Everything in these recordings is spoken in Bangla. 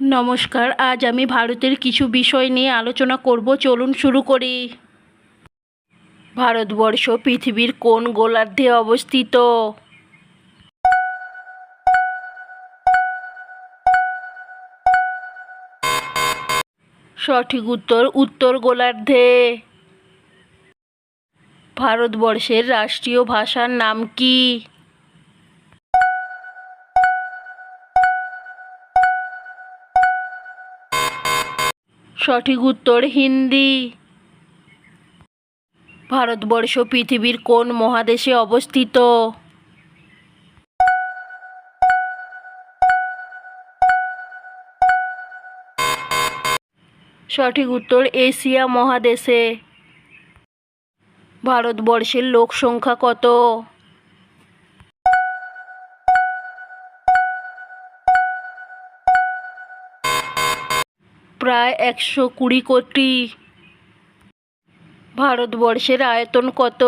নমস্কার, আজ আমি ভারতের কিছু বিষয় নিয়ে আলোচনা করব। চলুন শুরু করি। ভারতবর্ষ পৃথিবীর কোন গোলার্ধে অবস্থিত? সঠিক উত্তর উত্তর গোলার্ধে। ভারতবর্ষের রাষ্ট্রীয় ভাষার নাম কি? সঠিক উত্তর হিন্দি। ভারতবর্ষ পৃথিবীর কোন মহাদেশে অবস্থিত? সঠিক উত্তর এশিয়া মহাদেশে। ভারতবর্ষের লোক সংখ্যা কত? প্রায় একশো কুড়ি কোটি ভারতবর্ষের আয়তন কত?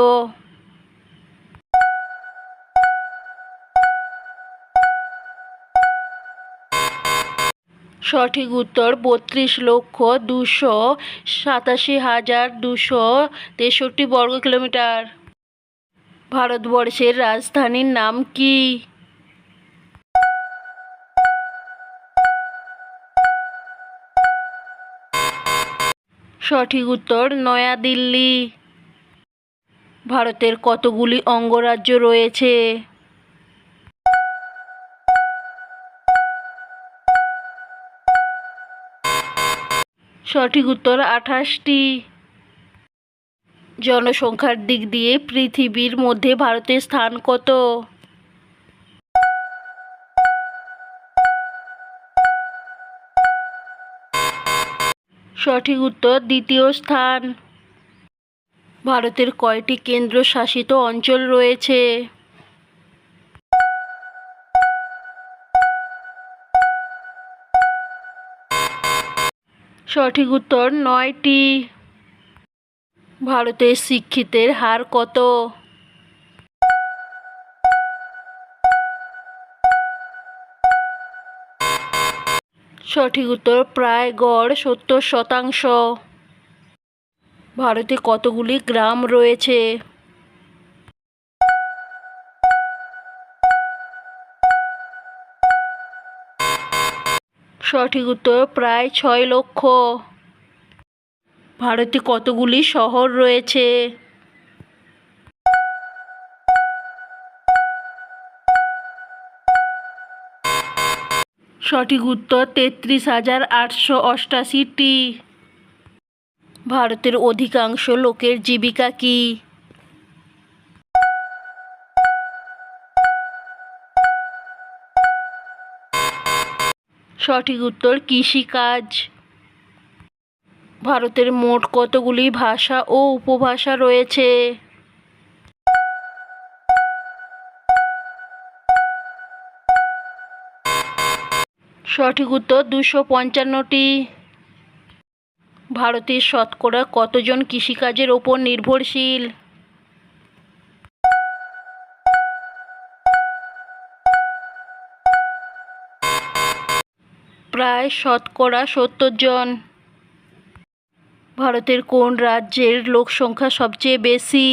সঠিক উত্তর বত্রিশ লক্ষ দুশো সাতাশি হাজার দুশো তেষট্টি বর্গ কিলোমিটার। ভারতবর্ষের রাজধানীর নাম কি? সঠিক উত্তর নয়াদিল্লি ভারতের কতগুলি অঙ্গরাজ্য রয়েছে? সঠিক উত্তর, আঠাশটি। জনসংখ্যার দিক দিয়ে পৃথিবীর মধ্যে ভারতের স্থান কত? সঠিক উত্তর দ্বিতীয় স্থান। ভারতের কয়টি কেন্দ্রশাসিত অঞ্চল রয়েছে? সঠিক উত্তর নয়টি। ভারতের শিক্ষিতের হার কত? সঠিক উত্তর প্রায় গড় সত্তর শতাংশ। ভারতে কতগুলি গ্রাম রয়েছে? সঠিক উত্তর প্রায় ছয় লক্ষ। ভারতে কতগুলি শহর রয়েছে? সঠিক উত্তর তেত্রিশ হাজার আটশো অষ্টাশিটি ভারতের অধিকাংশ লোকের জীবিকা কি? সঠিক উত্তর, কৃষিকাজ। ভারতের মোট কতগুলি ভাষা ও উপভাষা রয়েছে? সঠিক উত্তর দুশো পঞ্চান্নটি। ভারতের শতকরা কতজন কৃষিকাজের ওপর নির্ভরশীল? প্রায় শতকরা সত্তর জন ভারতের কোন রাজ্যের লোক সংখ্যা সবচেয়ে বেশি?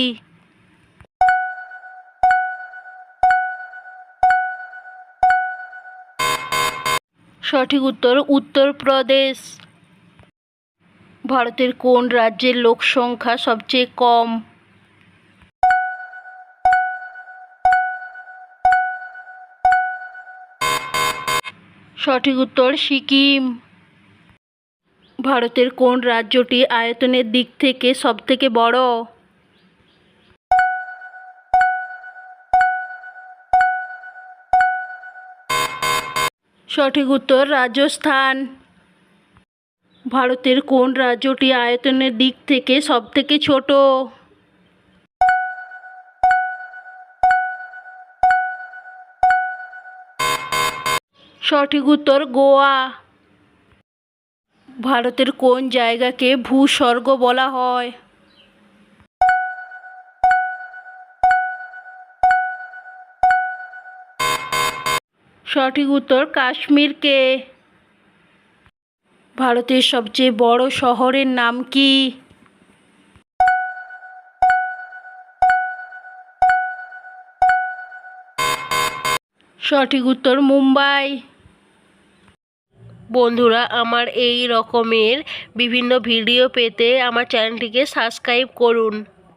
সঠিক উত্তর উত্তরপ্রদেশ। ভারতের কোন রাজ্যের লোক সংখ্যা সবচেয়ে কম? সঠিক উত্তর সিকিম। ভারতের কোন রাজ্যটি আয়তনের দিক থেকে সবথেকে বড়? সঠিক উত্তর, রাজস্থান। ভারতের কোন রাজ্যটি আয়তনের দিক থেকে সবথেকে ছোট? সঠিক উত্তর, গোয়া। ভারতের কোন জায়গাকে ভূস্বর্গ বলা হয়? সঠিক উত্তর কাশ্মীরকে। ভারতের সবচেয়ে বড় শহরের নাম কি? সঠিক উত্তর মুম্বাই। বন্ধুরা, আমার এই রকমের বিভিন্ন ভিডিও পেতে আমার চ্যানেলটিকে সাবস্ক্রাইব করুন।